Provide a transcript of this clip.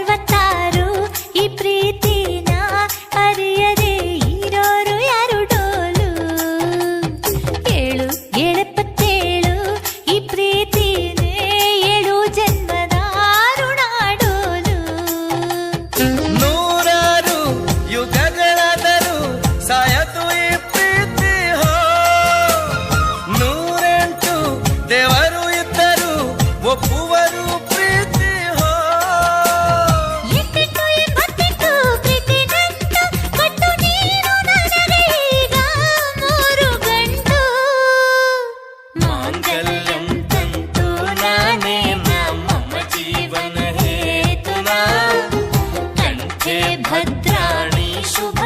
ಅರವತ್ತಾರು ಈ ಪ್ರೀತಿನ ಅರಿಯದೆ ಇರೋರು ಯಾರು ಡೋಲು ಏಳು ಏಳೆಪ್ಪತ್ತೇಳು ಈ ಪ್ರೀತಿನೇ ಏಳು ಜನ್ಮದ ಋಣಾಡೋಲು ನೂರಾರು ಯುಗಗಳಾದರೂ ಸಾಯತು ಈ ಪ್ರೀತಿ ಹೋ ನೂರೆಂಟು ದೇವರು ಇದ್ದರು ಒಪ್ಪುವರು మాంగళ్యం తంతు నానే మమ జీవన హేతునా కంఠే భద్రాణి శుభ